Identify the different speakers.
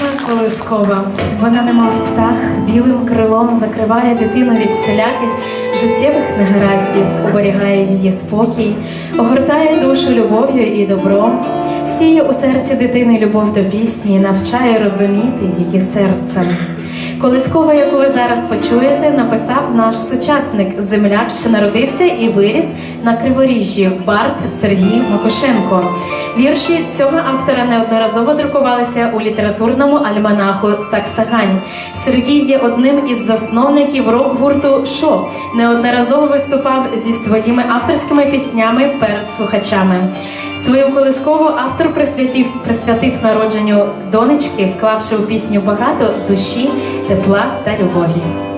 Speaker 1: Ніжна колискова, вона немов птах, білим крилом закриває дитину від всіляких життєвих негараздів, оберігає її спокій, огортає душу любов'ю і добром, сіє у серці дитини любов до пісні, навчає розуміти її серцем. Колискова, яку ви зараз почуєте, написав наш сучасник, земляк, що народився і виріс на Криворіжжі Барт Сергій Макушенко. Вірші цього автора неодноразово друкувалися у літературному альманаху Саксагань. Сергій є одним із засновників рок-гурту Шо. Неодноразово виступав зі своїми авторськими піснями перед слухачами. Свою колискову автор присвятив, присвятив народженню донечки, вклавши у пісню багато душі, тепла та любові.